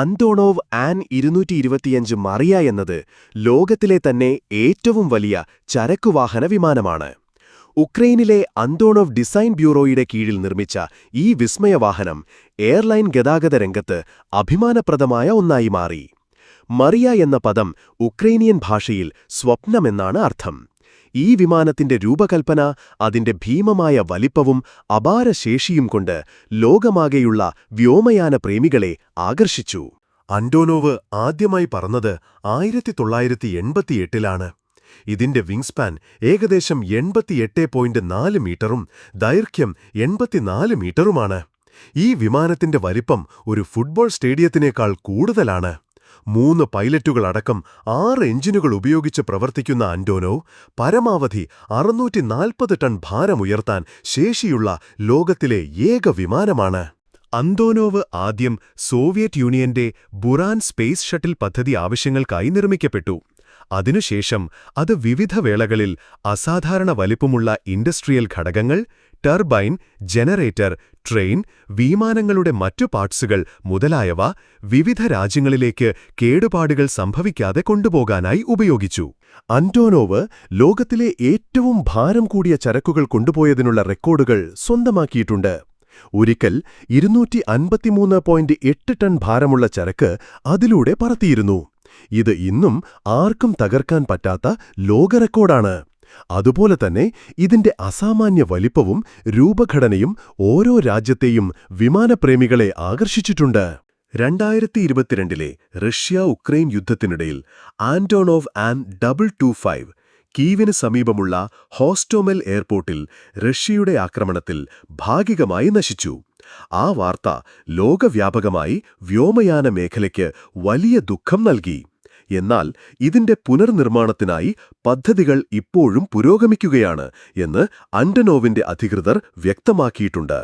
അന്തോണോവ് an ഇരുന്നൂറ്റി ഇരുപത്തിയഞ്ച് മറിയ എന്നത് ലോകത്തിലെ തന്നെ ഏറ്റവും വലിയ ചരക്കുവാഹന വിമാനമാണ്. ഉക്രൈനിലെ അന്തോണോവ് ഡിസൈൻ ബ്യൂറോയുടെ കീഴിൽ നിർമ്മിച്ച ഈ വിസ്മയവാഹനം എയർലൈൻ ഗതാഗത രംഗത്ത് അഭിമാനപ്രദമായ ഒന്നായി മാറി. മറിയ എന്ന പദം ഉക്രൈനിയൻ ഭാഷയിൽ സ്വപ്നമെന്നാണ് അർത്ഥം. ഈ വിമാനത്തിന്റെ രൂപകൽപ്പന അതിന്റെ ഭീമമായ വലിപ്പവും അപാരശേഷിയും കൊണ്ട് ലോകമാകെയുള്ള വ്യോമയാന പ്രേമികളെ ആകർഷിച്ചു. അന്റോനോവ് ആദ്യമായി പറന്നത് ആയിരത്തി തൊള്ളായിരത്തി എൺപത്തിയെട്ടിലാണ് ഇതിന്റെ വിങ്സ്പാൻ ഏകദേശം എൺപത്തിയെട്ട് പോയിന്റ് നാല് മീറ്ററും ദൈർഘ്യം എൺപത്തിനാല് മീറ്ററുമാണ്. ഈ വിമാനത്തിന്റെ വലിപ്പം ഒരു ഫുട്ബോൾ സ്റ്റേഡിയത്തിനേക്കാൾ കൂടുതലാണ്. മൂന്ന് പൈലറ്റുകളടക്കം ആറ് എഞ്ചിനുകൾ ഉപയോഗിച്ച് പ്രവർത്തിക്കുന്ന അന്റോനോവ് പരമാവധി അറുന്നൂറ്റി നാൽപ്പത് ടൺ ഭാരമുയർത്താൻ ശേഷിയുള്ള ലോകത്തിലെ ഏക വിമാനമാണ്. അന്തോനോവ് ആദ്യം സോവിയറ്റ് യൂണിയന്റെ ബുറാൻ സ്പേസ് ഷട്ടിൽ പദ്ധതി ആവശ്യങ്ങൾക്കായി നിർമ്മിക്കപ്പെട്ടു. അതിനുശേഷം അത് വിവിധ വേളകളിൽ അസാധാരണ വലിപ്പമുള്ള ഇൻഡസ്ട്രിയൽ ഘടകങ്ങൾ ടർബൈൻ ജനറേറ്റർ ട്രെയിൻ വിമാനങ്ങളുടെ മറ്റു പാർട്സുകൾ മുതലായവ വിവിധ രാജ്യങ്ങളിലേക്ക് കേടുപാടുകൾ സംഭവിക്കാതെ കൊണ്ടുപോകാനായി ഉപയോഗിച്ചു. അന്റോനോവ് ലോകത്തിലെ ഏറ്റവും ഭാരം കൂടിയ ചരക്കുകൾ കൊണ്ടുപോയതിനുള്ള റെക്കോർഡുകൾ സ്വന്തമാക്കിയിട്ടുണ്ട്. ഒരിക്കൽ ഇരുന്നൂറ്റി അൻപത്തിമൂന്ന് പോയിന്റ് എട്ട് ടൺ ഭാരമുള്ള ചരക്ക് അതിലൂടെ പറത്തിയിരുന്നു. ഇത് ഇന്നും ആർക്കും തകർക്കാൻ പറ്റാത്ത ലോക റെക്കോർഡാണ്. അതുപോലെ തന്നെ ഇതിന്റെ അസാമാന്യ വലിപ്പവും രൂപഘടനയും ഓരോ രാജ്യത്തെയും വിമാനപ്രേമികളെ ആകർഷിച്ചിട്ടുണ്ട്. രണ്ടായിരത്തി ഇരുപത്തിരണ്ടിലെ Russia Ukraine യുദ്ധത്തിനിടയിൽ Antonov An double two five കീവിന് സമീപമുള്ള ഹോസ്റ്റോമെൽ എയർപോർട്ടിൽ റഷ്യയുടെ ആക്രമണത്തിൽ ഭാഗികമായി നശിച്ചു. ആ വാർത്ത ലോകവ്യാപകമായി വ്യോമയാന മേഖലയ്ക്ക് വലിയ ദുഃഖം നൽകി. എന്നാൽ ഇതിന്റെ പുനർനിർമ്മാണത്തിനായി പദ്ധതികൾ ഇപ്പോഴും പുരോഗമിക്കുകയാണ് എന്ന് അന്റനോവിന്റെ അധികൃതർ വ്യക്തമാക്കിയിട്ടുണ്ട്.